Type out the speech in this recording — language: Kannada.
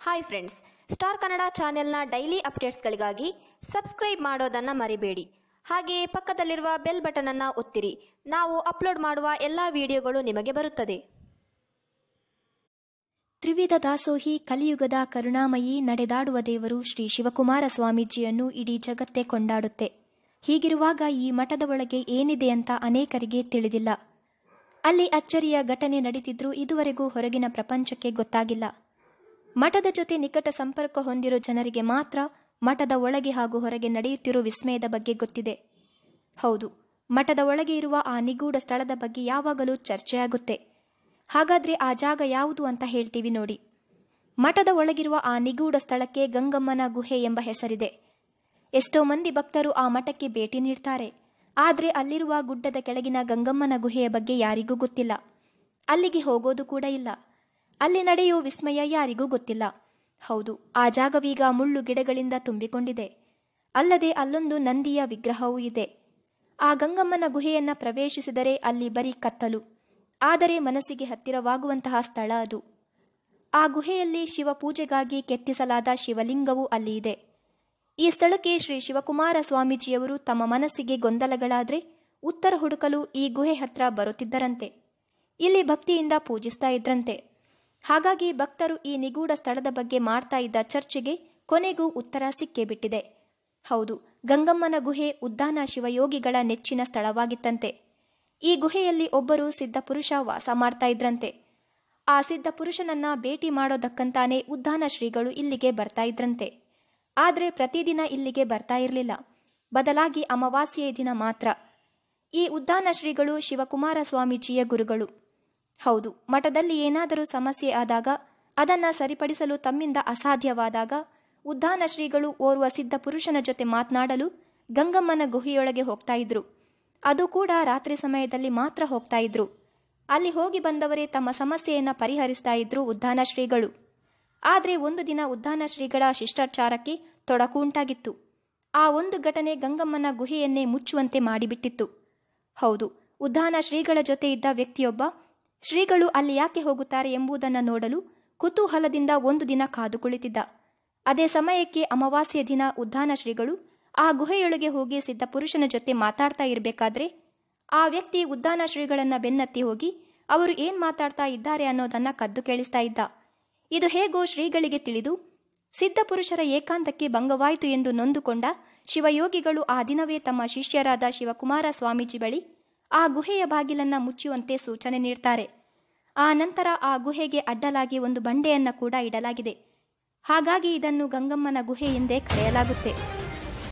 ಹಾಯ್ ಫ್ರೆಂಡ್ಸ್ ಸ್ಟಾರ್ ಕನ್ನಡ ಚಾನೆಲ್ನ ಡೈಲಿ ಅಪ್ಡೇಟ್ಸ್ಗಳಿಗಾಗಿ ಸಬ್ಸ್ಕ್ರೈಬ್ ಮಾಡೋದನ್ನು ಮರಿಬೇಡಿ. ಹಾಗೆಯೇ ಪಕ್ಕದಲ್ಲಿರುವ ಬೆಲ್ ಬಟನನ್ನು ಒತ್ತಿರಿ. ನಾವು ಅಪ್ಲೋಡ್ ಮಾಡುವ ಎಲ್ಲ ವಿಡಿಯೋಗಳು ನಿಮಗೆ ಬರುತ್ತದೆ. ತ್ರಿವಿಧ ದಾಸೋಹಿ, ಕಲಿಯುಗದ ಕರುಣಾಮಯಿ ನಡೆದಾಡುವ ದೇವರು ಶ್ರೀ ಶಿವಕುಮಾರ ಸ್ವಾಮೀಜಿಯನ್ನು ಇಡೀ ಜಗತ್ತೇ ಕೊಂಡಾಡುತ್ತೆ. ಹೀಗಿರುವಾಗ ಈ ಮಠದ ಒಳಗೆ ಏನಿದೆ ಅಂತ ಅನೇಕರಿಗೆ ತಿಳಿದಿಲ್ಲ. ಅಲ್ಲಿ ಅಚ್ಚರಿಯ ಘಟನೆ ನಡೀತಿದ್ರೂ ಇದುವರೆಗೂ ಹೊರಗಿನ ಪ್ರಪಂಚಕ್ಕೆ ಗೊತ್ತಾಗಿಲ್ಲ. ಮಠದ ಜೊತೆ ನಿಕಟ ಸಂಪರ್ಕ ಹೊಂದಿರೋ ಜನರಿಗೆ ಮಾತ್ರ ಮಠದ ಒಳಗೆ ಹಾಗೂ ಹೊರಗೆ ನಡೆಯುತ್ತಿರುವ ವಿಸ್ಮಯದ ಬಗ್ಗೆ ಗೊತ್ತಿದೆ. ಹೌದು, ಮಠದ ಒಳಗೆ ಇರುವ ಆ ನಿಗೂಢ ಸ್ಥಳದ ಬಗ್ಗೆ ಯಾವಾಗಲೂ ಚರ್ಚೆಯಾಗುತ್ತೆ. ಹಾಗಾದ್ರೆ ಆ ಜಾಗ ಯಾವುದು ಅಂತ ಹೇಳ್ತೀವಿ ನೋಡಿ. ಮಠದ ಒಳಗಿರುವ ಆ ನಿಗೂಢ ಸ್ಥಳಕ್ಕೆ ಗಂಗಮ್ಮನ ಗುಹೆ ಎಂಬ ಹೆಸರಿದೆ. ಎಷ್ಟೋ ಮಂದಿ ಭಕ್ತರು ಆ ಮಠಕ್ಕೆ ಭೇಟಿ ನೀಡ್ತಾರೆ. ಆದ್ರೆ ಅಲ್ಲಿರುವ ಗುಡ್ಡದ ಕೆಳಗಿನ ಗಂಗಮ್ಮನ ಗುಹೆಯ ಬಗ್ಗೆ ಯಾರಿಗೂ ಗೊತ್ತಿಲ್ಲ. ಅಲ್ಲಿಗೆ ಹೋಗೋದು ಕೂಡ ಇಲ್ಲ. ಅಲ್ಲಿ ನಡೆಯುವ ವಿಸ್ಮಯ ಯಾರಿಗೂ ಗೊತ್ತಿಲ್ಲ. ಹೌದು, ಆ ಜಾಗವೀಗ ಮುಳ್ಳು ಗಿಡಗಳಿಂದ ತುಂಬಿಕೊಂಡಿದೆ. ಅಲ್ಲದೆ ಅಲ್ಲೊಂದು ನಂದಿಯ ವಿಗ್ರಹವೂ ಇದೆ. ಆ ಗಂಗಮ್ಮನ ಗುಹೆಯನ್ನ ಪ್ರವೇಶಿಸಿದರೆ ಅಲ್ಲಿ ಬರೀ ಕತ್ತಲು. ಆದರೆ ಮನಸ್ಸಿಗೆ ಹತ್ತಿರವಾಗುವಂತಹ ಸ್ಥಳ ಅದು. ಆ ಗುಹೆಯಲ್ಲಿ ಶಿವ ಪೂಜೆಗಾಗಿ ಕೆತ್ತಿಸಲಾದ ಶಿವಲಿಂಗವೂ ಅಲ್ಲಿ ಇದೆ. ಈ ಸ್ಥಳಕ್ಕೆ ಶ್ರೀ ಶಿವಕುಮಾರ ಸ್ವಾಮೀಜಿಯವರು ತಮ್ಮ ಮನಸ್ಸಿಗೆ ಗೊಂದಲಗಳಾದ್ರೆ ಉತ್ತರ ಹುಡುಕಲು ಈ ಗುಹೆ ಹತ್ರ ಬರುತ್ತಿದ್ದರಂತೆ. ಇಲ್ಲಿ ಭಕ್ತಿಯಿಂದ ಪೂಜಿಸ್ತಾ ಇದ್ರಂತೆ. ಹಾಗಾಗಿ ಭಕ್ತರು ಈ ನಿಗೂಢ ಸ್ಥಳದ ಬಗ್ಗೆ ಮಾಡ್ತಾ ಇದ್ದ ಚರ್ಚೆಗೆ ಕೊನೆಗೂ ಉತ್ತರ ಸಿಕ್ಕೇ ಬಿಟ್ಟಿದೆ. ಹೌದು, ಗಂಗಮ್ಮನ ಗುಹೆ ಉದ್ದಾನ ಶಿವಯೋಗಿಗಳ ನೆಚ್ಚಿನ ಸ್ಥಳವಾಗಿತ್ತಂತೆ. ಈ ಗುಹೆಯಲ್ಲಿ ಒಬ್ಬರು ಸಿದ್ಧ ಪುರುಷ ವಾಸ ಮಾಡ್ತಾ ಇದ್ರಂತೆ. ಆ ಸಿದ್ಧ ಪುರುಷನನ್ನ ಭೇಟಿ ಮಾಡೋದಕ್ಕಂತಾನೆ ಉದ್ದಾನ ಶ್ರೀಗಳು ಇಲ್ಲಿಗೆ ಬರ್ತಾ ಇದ್ರಂತೆ. ಆದ್ರೆ ಪ್ರತಿದಿನ ಇಲ್ಲಿಗೆ ಬರ್ತಾ ಇರಲಿಲ್ಲ. ಬದಲಾಗಿ ಅಮಾವಾಸ್ಯೆಯ ದಿನ ಮಾತ್ರ. ಈ ಉದ್ದಾನ ಶ್ರೀಗಳು ಶಿವಕುಮಾರ ಸ್ವಾಮೀಜಿಯ ಗುರುಗಳು. ಹೌದು, ಮಠದಲ್ಲಿ ಏನಾದರೂ ಸಮಸ್ಯೆ ಆದಾಗ, ಅದನ್ನ ಸರಿಪಡಿಸಲು ತಮ್ಮಿಂದ ಅಸಾಧ್ಯವಾದಾಗ ಉದ್ದಾನ ಶ್ರೀಗಳು ಓರ್ವ ಸಿದ್ಧ ಪುರುಷನ ಜೊತೆ ಮಾತನಾಡಲು ಗಂಗಮ್ಮನ ಗುಹೆಯೊಳಗೆ ಹೋಗ್ತಾ ಇದ್ರು. ಅದು ಕೂಡ ರಾತ್ರಿ ಸಮಯದಲ್ಲಿ ಮಾತ್ರ ಹೋಗ್ತಾ ಇದ್ರು. ಅಲ್ಲಿ ಹೋಗಿ ಬಂದವರೇ ತಮ್ಮ ಸಮಸ್ಯೆಯನ್ನ ಪರಿಹರಿಸ್ತಾ ಇದ್ರು ಉದ್ದಾನ ಶ್ರೀಗಳು. ಆದರೆ ಒಂದು ದಿನ ಉದ್ದಾನ ಶ್ರೀಗಳ ಶಿಷ್ಟಾಚಾರಕ್ಕೆ ತೊಡಕು ಉಂಟಾಗಿತ್ತು. ಆ ಒಂದು ಘಟನೆ ಗಂಗಮ್ಮನ ಗುಹೆಯನ್ನೇ ಮುಚ್ಚುವಂತೆ ಮಾಡಿಬಿಟ್ಟಿತ್ತು. ಹೌದು ಉದ್ದಾನ ಶ್ರೀಗಳ ಜೊತೆ ಇದ್ದ ವ್ಯಕ್ತಿಯೊಬ್ಬ ಶ್ರೀಗಳು ಅಲ್ಲಿ ಯಾಕೆ ಹೋಗುತ್ತಾರೆ ಎಂಬುದನ್ನು ನೋಡಲು ಕುತೂಹಲದಿಂದ ಒಂದು ದಿನ ಕಾದು ಕುಳಿತಿದ್ದ ಅದೇ ಸಮಯಕ್ಕೆ ಅಮಾವಾಸ್ಯ ದಿನ ಉದ್ದಾನ ಶ್ರೀಗಳು ಆ ಗುಹೆಯೊಳಗೆ ಹೋಗಿ ಸಿದ್ಧ ಪುರುಷನ ಜೊತೆ ಮಾತಾಡ್ತಾ ಇರಬೇಕಾದ್ರೆ ಆ ವ್ಯಕ್ತಿ ಉದ್ದಾನ ಶ್ರೀಗಳನ್ನ ಬೆನ್ನತ್ತಿ ಹೋಗಿ ಅವರು ಏನ್ ಮಾತಾಡ್ತಾ ಇದ್ದಾರೆ ಅನ್ನೋದನ್ನ ಕದ್ದು ಕೇಳಿಸ್ತಾ ಇದ್ದ. ಇದು ಹೇಗೋ ಶ್ರೀಗಳಿಗೆ ತಿಳಿದು ಸಿದ್ಧ ಪುರುಷರ ಏಕಾಂತಕ್ಕೆ ಭಂಗವಾಯಿತು ಎಂದು ನೊಂದುಕೊಂಡ ಶಿವಯೋಗಿಗಳು ಆ ದಿನವೇ ತಮ್ಮ ಶಿಷ್ಯರಾದ ಶಿವಕುಮಾರ ಸ್ವಾಮೀಜಿ ಬಳಿ ಆ ಗುಹೆಯ ಬಾಗಿಲನ್ನ ಮುಚ್ಚುವಂತೆ ಸೂಚನೆ ನೀಡ್ತಾರೆ. ಆ ನಂತರ ಆ ಗುಹೆಗೆ ಅಡ್ಡಲಾಗಿ ಒಂದು ಬಂಡೆಯನ್ನ ಕೂಡ ಇಡಲಾಗಿದೆ. ಹಾಗಾಗಿ ಇದನ್ನು ಗಂಗಮ್ಮನ ಗುಹೆ ಎಂದೇ ಕರೆಯಲಾಗುತ್ತೆ.